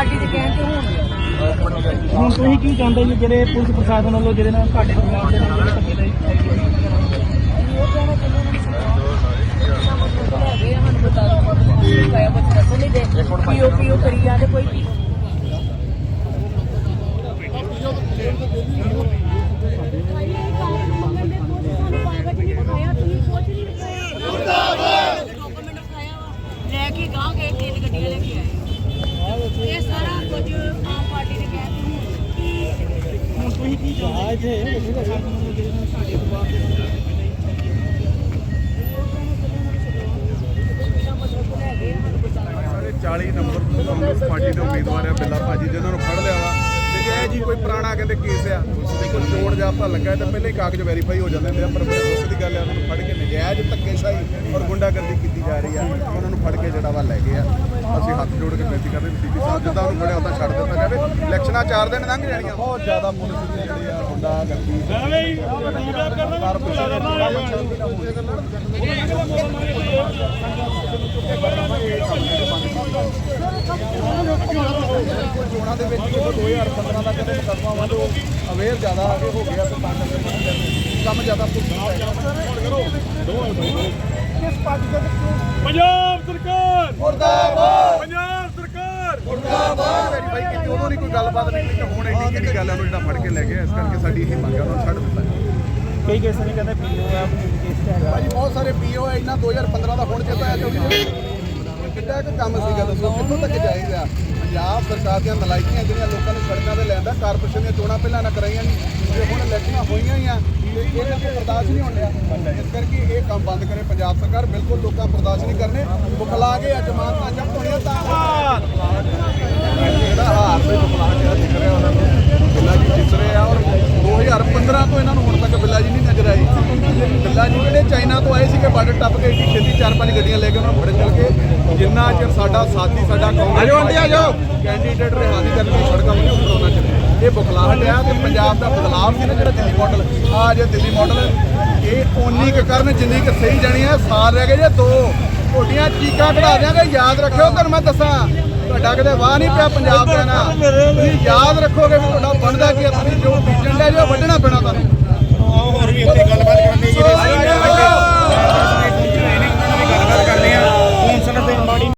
Party ਦੇ ਕਹਿਣ ਤੇ ਹੋਣਗੇ। ਹੁਣ ਤੁਸੀਂ ਕੀ ਚਾਹੁੰਦੇ ਜੀ ਜਿਹੜੇ ਪੁਲਿਸ ਪ੍ਰਸ਼ਾਸਨ ਵੱਲੋਂ ਜਿਹੜੇ ਨਾਲ ਤੁਹਾਡੇ ਪੰਜਾਬ ਦੇ ਨਾਲ ਜਿਹੜੇ ਧੱਕੇ ਦੇ? ਪੀਓ ਕਰੀ ਜਾਂਦੇ ਕੋਈ ਵੀ। ਲੈ ਕੇ ਗਾਂ ਗਏ ਤਿੰਨ ਗੱਡੀਆਂ ਲੈ ਕੇ ਆਏ। 40 ਨੰਬਰ ਕਾਂਗਰਸ ਪਾਰਟੀ ਦੇ ਉਮੀਦਵਾਰ ਆ ਬਿੱਲਾ ਭਾਜੀ ਜਿਨ੍ਹਾਂ ਨੂੰ ਫੜ ਇਹ ਜੀ ਕੋਈ ਪੁਰਾਣਾ ਕਹਿੰਦੇ ਕੇਸ ਆ। ਤੇ ਕੋਈ ਚੋਣ ਜਾਬਤਾ ਲੱਗਾ ਤਾਂ ਪਹਿਲੇ ਹੀ ਕਾਗਜ਼ ਵੈਰੀਫਾਈ ਹੋ ਜਾਂਦੇ ਨੇ ਪਰ ਬੜੇ ਦੁੱਖ ਦੀ ਗੱਲ ਹੈ ਉਹਨਾਂ ਨੂੰ ਫੜ ਕੇ ਨਜਾਇਜ਼ ਧੱਕੇਸ਼ਾਹੀ ਔਰ ਗੁੰਡਾਗਰਦੀ ਕੀਤੀ ਜਾ ਰਹੀ ਆ। ਉਹਨਾਂ ਨੂੰ ਫੜ ਕੇ ਜਿਹੜਾ ਵਾ ਲੈ ਗਏ ਆ। ਅਸੀਂ ਹੱਥ ਜੋੜ ਕੇ ਬੇਨਤੀ ਕਰਦੇ ਹਾਂ ਸੀਪੀ ਸਾਹਿਬ ਜਿੱਦਾਂ ਉਹਨੂੰ ਫੜਿਆ ਉਦਾਂ ਛੱਡ ਦਿੱਤਾ ਜਾਵੇ। ਇਲੈਕਸ਼ਨਾਂ 4 ਦਿਨ ਲੰਘ ਜਾਣੀਆਂ। ਬਹੁਤ ਜ਼ਿਆਦਾ ਪੁਲਿਸ ਦੀ ਜਿਹੜੀ ਆ ਗੁੰਡਾਗਰਦੀ। ਚੋਣਾਂ ਦੇ ਵਿੱਚ ਜਦੋਂ 2015 ਦਾ ਕਿਤੇ ਮੁਕੱਦਮਾ ਵਾ ਜੋ ਅਵੇਅਰ ਜ਼ਿਆਦਾ ਆਗੇ ਹੋ ਗਿਆ ਤੇ ਤਾਂ ਕਰਕੇ ਕੰਮ ਜ਼ਿਆਦਾ ਪੁੱਛਣਾ ਕਿਸ ਪਾਰਟੀ ਦੇ ਵਿੱਚ? ਪੰਜਾਬ ਸਰਕਾਰ! ਮੁਰਦਾਬਾਦ! ਪੰਜਾਬ ਸਰਕਾਰ! ਮੁਰਦਾਬਾਦ! ਵੈਰੀਫਾਈ ਕੀਤੀ ਉਦੋਂ ਨਹੀਂ ਕੋਈ ਗੱਲਬਾਤ ਨਿਕਲੀ ਤੇ ਹੁਣ ਇੰਨੀ ਕਿਹੜੀ ਗੱਲ ਹੈ ਉਹਨੂੰ ਜਿਹੜਾ ਫੜ ਕੇ ਲੈ ਗਿਆ ਇਸ ਕਰਕੇ ਸਾਡੀ ਇਹ ਮੰਗ ਉਹਨੂੰ ਛੱਡ ਦਿੱਤਾ। ਕਈ ਕੇਸਾਂ ਦੀ ਕਹਿੰਦੇ ਪੀਓ ਆ ਕੇਸ ਤੇ ਹੈਗਾ। ਭਾਜੀ ਬਹੁਤ ਸਾਰੇ ਪੀਓ ਹੈ ਇਹਨਾਂ 2015 ਦਾ ਹੁਣ ਚੇਤਾ ਆਇਆ ਕਿਉਂਕਿ ਕਿੱਡਾ ਕੁ ਕੰਮ ਸੀਗਾ ਦੱਸੋ? ਕਿੱਥੋਂ ਤੱਕ ਜਾਏਗਾ? ਪੰਜਾਬ ਸਰਕਾਰ ਦੀਆਂ ਨਲਾਇਕੀਆਂ ਜਿਹੜੀਆਂ ਲੋਕਾਂ ਨੂੰ ਸੜਕਾਂ ਤੇ ਲੈਂਦਾ ਕਾਰਪੋਰੇਸ਼ਨ ਦੀਆਂ ਚੋਣਾਂ ਪਹਿਲਾਂ ਨਾ ਕਰਾਈਆਂ ਨਹੀਂ, ਤੇ ਹੁਣ ਇਲੈਕਸ਼ਨਾਂ ਹੋਈਆਂ ਹੀ ਆ, ਤੇ ਇਹਨਾਂ ਤੋਂ ਬਰਦਾਸ਼ਤ ਨਹੀਂ ਹੋਣ ਇਸ ਕਰਕੇ ਇਹ ਕੰਮ ਬੰਦ ਕਰੇ ਪੰਜਾਬ ਸਰਕਾਰ। ਬਿਲਕੁਲ ਲੋਕਾਂ ਬਰਦਾਸ਼ਤ ਨਹੀਂ ਕਰਨੇ। ਬੁਖਲਾ ਕੇ ਅੱਜ ਮਾਰਨਾ ਜਬ ਹੋਣੀਆਂ ਤਾਂ ਜਿਹੜਾ ਹਾਰ ਦੇ ਬੁਖਲਾ ਕੇ ਦਿਖ ਰਿਹਾ ਉਹਨਾਂ ਨੂੰ, ਬਿੱਲਾ ਜੀ ਜਿੱਤ ਰਹੇ ਆ। ਔਰ 2015 ਤੋਂ ਇਹਨਾਂ ਨੂੰ ਹੁਣ ਤੱਕ ਬਿੱਲਾ ਜੀ ਨਹੀਂ ਨਜ਼ਰ ਆਈ। ਬਿੱਲਾ ਜੀ ਜਿਹੜੇ ਚਾਈਨਾ ਤੋਂ ਆਏ ਸੀਗੇ, ਬਾਰਡਰ ਟੱਪ ਕੇ ਏਡੀ ਛੇਤੀ ਚਾਰ ਪੰਜ ਗੱਡੀਆਂ ਲੈ ਕੇ ਉਹਨਾਂ ਨੂੰ ਫੜ ਚਲ ਕੇ ਜਿੰਨਾ ਚਿਰ ਸਾਡਾ ਸਾਥੀ ਸਾਡਾ ਕਾਂਗਰਸ ਆਜੋ ਆਂਟੀ ਆਜੋ। ਕੈਂਡੀਡੇਟ ਰਿਹਾ ਨਹੀਂ ਕਰਨੀ ਸੜਕਾਂ ਨੂੰ ਉਤਰਨਾ ਚਾਹੀਦਾ ਇਹ ਬੁਖਲਾਹਟ ਆ ਤੇ ਪੰਜਾਬ ਦਾ ਬਦਲਾਵ ਸੀ ਨਾ ਜਿਹੜਾ ਦਿੱਲੀ ਮਾਡਲ ਆ ਜੇ ਦਿੱਲੀ ਮਾਡਲ ਇਹ ਓਨੀ ਕੁ ਕਰਨ ਜਿੰਨੀ ਕੁ ਸਹੀ ਜਾਣੀ ਆ ਸਾਲ ਰਹਿ ਗਏ ਜੇ ਦੋ। ਤੁਹਾਡੀਆਂ ਚੀਕਾਂ ਕਢਾ ਦਿਆਂਗੇ ਯਾਦ ਰੱਖਿਓ ਤੁਹਾਨੂੰ ਮੈਂ ਦੱਸਾਂ। ਤੁਹਾਡਾ ਕਿਤੇ ਵਾਹ ਨਹੀਂ ਪਿਆ ਪੰਜਾਬ ਦਾ ਨਾ। ਤੁਸੀਂ ਯਾਦ ਰੱਖੋਗੇ ਵੀ ਤੁਹਾਡਾ ਬਣਦਾ ਕੀ ਆ, ਤੁਸੀਂ ਜੋ ਬੀਜਣ ਦੇ ਜੋ ਵੱਢਣਾ ਪੈਣਾ ਤੁਹਾਨੂੰ।